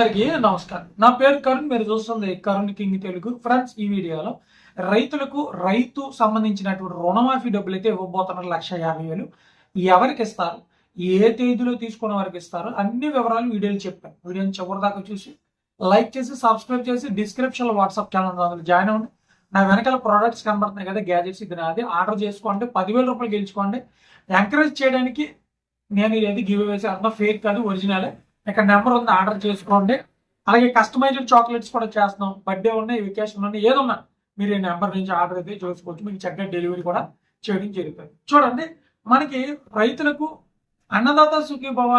అందరికీ నమస్కారం. నా పేరు కరుణ్ మీరు చూస్తుంది కరుణ్ కింగ్ తెలుగు. ఫ్రెండ్స్ ఈ వీడియోలో రైతులకు రైతు సంబంధించినటువంటి రుణమాఫీ డబ్బులు అయితే ఇవ్వబోతున్నారు లక్ష యాభై వేలు. ఎవరికి ఇస్తారు? ఏ తేదీలో తీసుకున్న వారికి ఇస్తారు? అన్ని వివరాలు వీడియోలు చెప్పాను. వీడియోని చివరి దాకా చూసి లైక్ చేసి సబ్స్క్రైబ్ చేసి డిస్క్రిప్షన్లో వాట్సాప్ ఛానల్ అందులో జాయిన్ అవ్వండి. నా వెనకాల ప్రోడక్ట్స్ కనబడుతున్నాయి కదా గ్యాజెట్స్ ఇది నాది. ఆర్డర్ చేసుకోండి పదివేల రూపాయలు గెలుచుకోండి. ఎంకరేజ్ చేయడానికి నేను ఇది గివ్ వేసే అంత ఫేక్ కాదు ఒరిజినలే ఇక్కడ నెంబర్ ఉంది ఆర్డర్ చేసుకోండి. అలాగే కస్టమైజ్డ్ చాక్లెట్స్ కూడా చేస్తున్నాం. బర్త్డే ఉన్నాయి వెకేషన్ ఉన్నాయి ఏదన్నా మీరు ఈ నెంబర్ నుంచి ఆర్డర్ అయితే చేసుకోవచ్చు. మీకు చక్కగా డెలివరీ కూడా చేయడం జరుగుతుంది. చూడండి మనకి రైతులకు అన్నదాత సుఖీభవ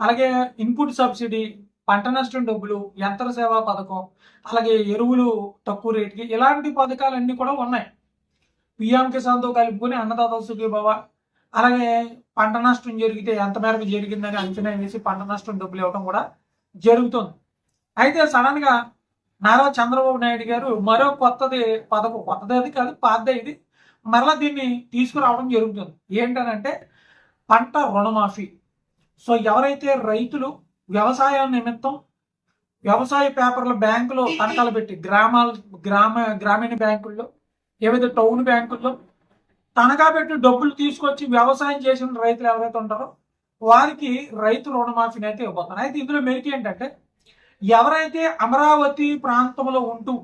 అలాగే ఇన్పుట్ సబ్సిడీ పంట నష్టం డబ్బులు యంత్ర సేవా పథకం అలాగే ఎరువులు తక్కువ రేటుకి ఇలాంటి పథకాలన్నీ కూడా ఉన్నాయి. పిఎం కిసాన్తో కలుపుకొని అన్నదాత సుఖీభవ అలాగే పంట నష్టం జరిగితే ఎంత మేరకు జరిగిందని అంచనా వేసి పంట నష్టం డబ్బులు ఇవ్వడం కూడా జరుగుతుంది. అయితే సడన్గా నారా చంద్రబాబు నాయుడు గారు మరో కొత్తది పథకం కొత్తది అది కాదు పాతదే ఇది మరలా దీన్ని తీసుకురావడం జరుగుతుంది. ఏంటనంటే పంట రుణమాఫీ. సో ఎవరైతే రైతులు వ్యవసాయం నిమిత్తం వ్యవసాయ పేపర్ల బ్యాంకులో తనఖాలు పెట్టి గ్రామాల గ్రామ గ్రామీణ బ్యాంకుల్లో ఏవైతే టౌన్ బ్యాంకుల్లో తనఖా పెట్టి డబ్బులు తీసుకొచ్చి వ్యవసాయం చేసిన రైతులు ఎవరైతే ఉంటారో వారికి రైతు రుణమాఫీని అయితే ఇవ్వబోతున్నారు అయితే ఇందులో మెరిట్ ఏంటంటే ఎవరైతే అమరావతి ప్రాంతంలో ఉంటూ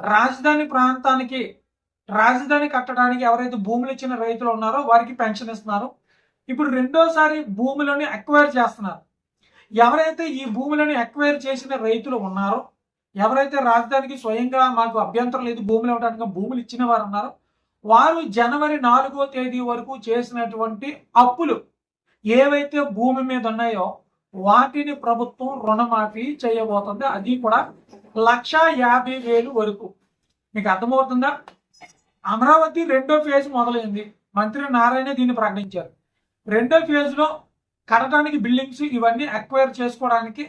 రాజధాని ప్రాంతానికి రాజధాని కట్టడానికి ఎవరైతే భూములు ఇచ్చిన రైతులు ఉన్నారో వారికి పెన్షన్ ఇస్తున్నారు. ఇప్పుడు రెండోసారి భూములను అక్వైర్ చేస్తున్నారు. ఎవరైతే ఈ భూములను అక్వైర్ చేసిన రైతులు ఉన్నారో ఎవరైతే రాజధానికి స్వయంగా మాకు అభ్యంతరం లేదు భూములు ఇవ్వడానికి భూములు ఇచ్చిన వారు ఉన్నారో వారు జనవరి నాలుగో తేదీ వరకు చేసినటువంటి అప్పులు ఏవైతే భూమి మీద ఉన్నాయో వాటిని ప్రభుత్వం రుణమాఫీ చేయబోతుంది. అది కూడా లక్ష యాభై వేలు వరకు. మీకు అర్థమవుతుందా? అమరావతి రెండో ఫేజ్ మొదలైంది. మంత్రి నారాయణ దీన్ని ప్రకటించారు. రెండో ఫేజ్లో కట్టడానికి బిల్డింగ్స్ ఇవన్నీ అక్వైర్ చేసుకోవడానికి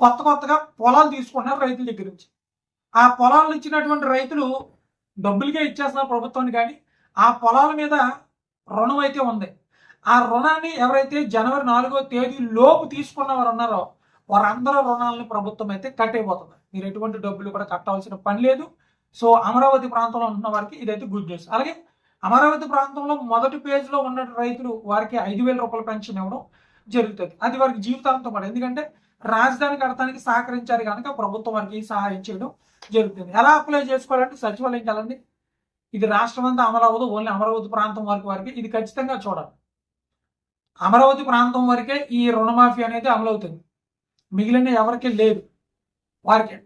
కొత్త కొత్తగా పొలాలు తీసుకున్నారు రైతుల దగ్గర నుంచి. ఆ పొలాలు ఇచ్చినటువంటి రైతులు డబ్బులకే ఇచ్చేస్తున్నారు ప్రభుత్వాన్ని కానీ ఆ పొలాల మీద రుణం అయితే ఉంది. ఆ రుణాన్ని ఎవరైతే జనవరి నాలుగో తేదీ లోపు తీసుకున్న వారు ఉన్నారో వారందరూ రుణాలను ప్రభుత్వం అయితే కట్టేయబోతుంది. మీరు ఎటువంటి డబ్బులు కూడా కట్టాల్సిన పని లేదు. సో అమరావతి ప్రాంతంలో ఉన్న వారికి ఇదైతే గుడ్ న్యూస్. అలాగే అమరావతి ప్రాంతంలో మొదటి పేజ్లో ఉన్న రైతులు వారికి ఐదు వేల రూపాయల పెన్షన్ ఇవ్వడం జరుగుతుంది. అది వారికి జీవితాంతం కూడా. ఎందుకంటే రాజధాని కడతానికి సహకరించారు కనుక ప్రభుత్వం వారికి సహాయం చేయడం జరుగుతుంది. ఎలా అప్లై చేసుకోవాలంటే సచివాలయంకి వెళ్ళండి ఇది రాష్ట్రం అంతా అమరావతి ఓన్లీ అమరావతి ప్రాంతం వరకు వారికి ఇది ఖచ్చితంగా చూడాలి. అమరావతి ప్రాంతం వరకే ఈ రుణమాఫీ అనేది అమలవుతుంది. మిగిలిన ఎవరికి లేదు. వారికి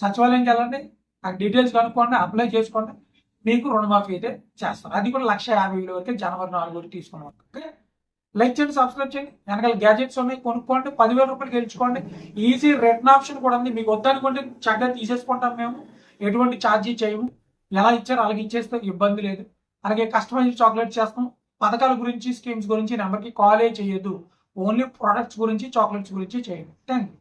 సచివాలయంకి వెళ్ళండి. ఆ డీటెయిల్స్ కనుక్కోండి. అప్లై చేసుకోండి. మీకు రుణమాఫీ అయితే చేస్తారు అది కూడా లక్ష యాభై వేల వరకే జనవరి నాలుగు వరకు తీసుకున్నాం. ఓకే? లైక్ చేయండి సబ్స్క్రైబ్ చేయండి. వెనకాల గ్యాజెట్స్ ఉన్నాయి కొనుక్కోండి పదివేల రూపాయలు గెలుచుకోండి. ఈజీ రిటర్న్ ఆప్షన్ కూడా ఉంది. మీకు వద్దనుకుంటే చక్కగా తీసేసుకుంటాం మేము. ఎటువంటి ఛార్జీ చేయము. ఎలా ఇచ్చారో అలాగే ఇచ్చేస్తే ఇబ్బంది లేదు. అలాగే కస్టమైజ్ చాక్లెట్ చేస్తాం. పథకాల గురించి స్కీమ్స్ గురించి నెంబర్కి కాలే చేయొద్దు. ఓన్లీ ప్రొడక్ట్స్ గురించి చాక్లెట్స్ గురించి చేయండి. Thank you